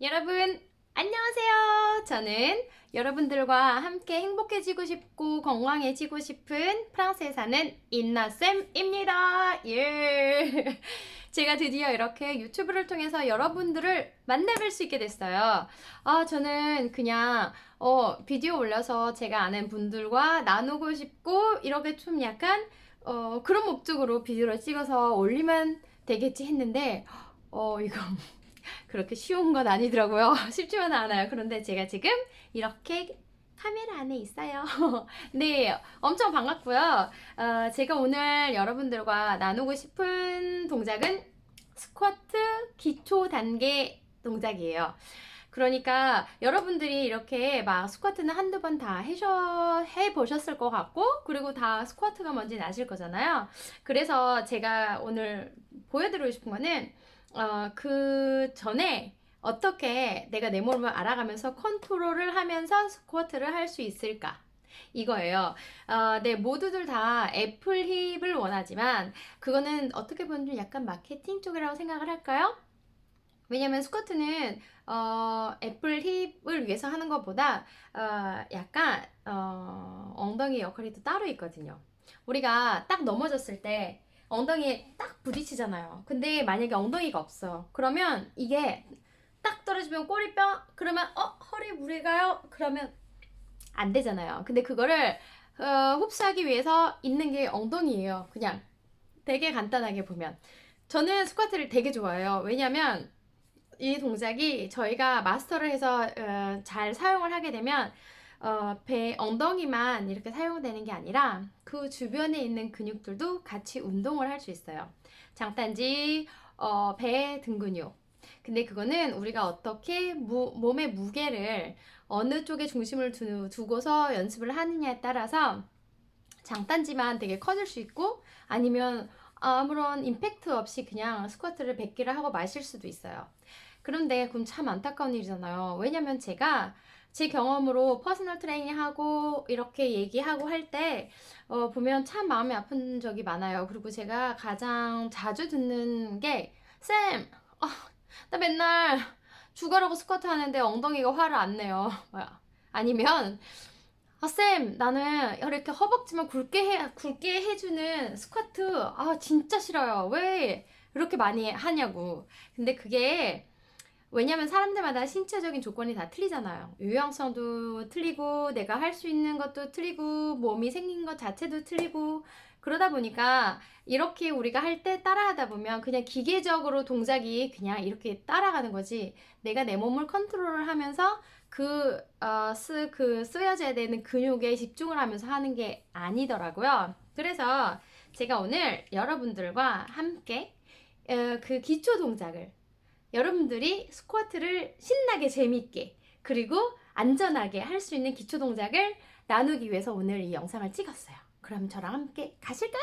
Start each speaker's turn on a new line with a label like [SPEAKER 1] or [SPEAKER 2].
[SPEAKER 1] 여러분, 안녕하세요. 저는 여러분들과 함께 행복해지고 싶고 건강해지고 싶은 프랑스에 사는 인나쌤입니다. 예. 제가 드디어 이렇게 유튜브를 통해서 여러분들을 만나뵐 수 있게 됐어요. 아, 저는 그냥, 어, 비디오 올려서 제가 아는 분들과 나누고 싶고, 이렇게 좀 약간, 어, 그런 목적으로 비디오를 찍어서 올리면 되겠지 했는데, 어, 이거 그렇게 쉬운 건 아니더라고요. 쉽지만은 않아요. 그런데 제가 지금 이렇게 카메라 안에 있어요. 네, 엄청 반갑고요. 어, 제가 오늘 여러분들과 나누고 싶은 동작은 스쿼트 기초 단계 동작이에요. 그러니까 여러분들이 이렇게 막 스쿼트는 한두 번 다 해보셨을 것 같고, 그리고 다 스쿼트가 뭔지 아실 거잖아요. 그래서 제가 오늘 보여드리고 싶은 거는 어, 그 전에 어떻게 내가 내 몸을 알아가면서 컨트롤을 하면서 스쿼트를 할 수 있을까? 이거예요. 어, 네, 모두들 다 애플 힙을 원하지만 그거는 어떻게 보면 좀 약간 마케팅 쪽이라고 생각을 할까요? 왜냐면 스쿼트는 어, 애플 힙을 위해서 하는 것보다 어, 약간 어, 엉덩이 역할이 또 따로 있거든요. 우리가 딱 넘어졌을 때 엉덩이에 딱 부딪히잖아요. 근데 만약에 엉덩이가 없어. 그러면 이게 딱 떨어지면 꼬리뼈? 그러면 어? 허리 무리가요? 그러면 안 되잖아요. 근데 그거를 어, 흡수하기 위해서 있는 게 엉덩이예요. 그냥 되게 간단하게 보면. 저는 스쿼트를 되게 좋아해요. 왜냐면 이 동작이 저희가 마스터를 해서 어, 잘 사용을 하게 되면 어, 배 엉덩이만 이렇게 사용되는 게 아니라 그 주변에 있는 근육들도 같이 운동을 할 수 있어요. 장단지, 어, 배 등 근육. 근데 그거는 우리가 어떻게 무, 몸의 무게를 어느 쪽에 중심을 두, 두고서 연습을 하느냐에 따라서 장단지만 되게 커질 수 있고 아니면 아무런 임팩트 없이 그냥 스쿼트를 100개를 하고 마실 수도 있어요. 그런데 그럼 참 안타까운 일이잖아요. 왜냐면 제가 제 경험으로 퍼스널 트레이닝 하고 이렇게 얘기하고 할때 어, 보면 참 마음이 아픈 적이 많아요. 그리고 제가 가장 자주 듣는 게 쌤, 어, 나 맨날 죽어라고 스쿼트 하는데 엉덩이가 화를 안 내요. 아니면 아, 쌤, 나는 이렇게 허벅지만 굵게 해, 굵게 해주는 스쿼트, 아, 진짜 싫어요. 왜 이렇게 많이 하냐고. 근데 그게 왜냐면 사람들마다 신체적인 조건이 다 틀리잖아요. 유연성도 틀리고, 내가 할 수 있는 것도 틀리고, 몸이 생긴 것 자체도 틀리고, 그러다 보니까 이렇게 우리가 할 때 따라하다 보면 그냥 기계적으로 동작이 그냥 이렇게 따라가는 거지. 내가 내 몸을 컨트롤을 하면서 그, 어, 쓰, 그 쓰여져야 되는 근육에 집중을 하면서 하는 게 아니더라고요. 그래서 제가 오늘 여러분들과 함께 어, 그 기초 동작을 여러분들이 스쿼트를 신나게 재밌게 그리고 안전하게 할 수 있는 기초 동작을 나누기 위해서 오늘 이 영상을 찍었어요. 그럼 저랑 함께 가실까요?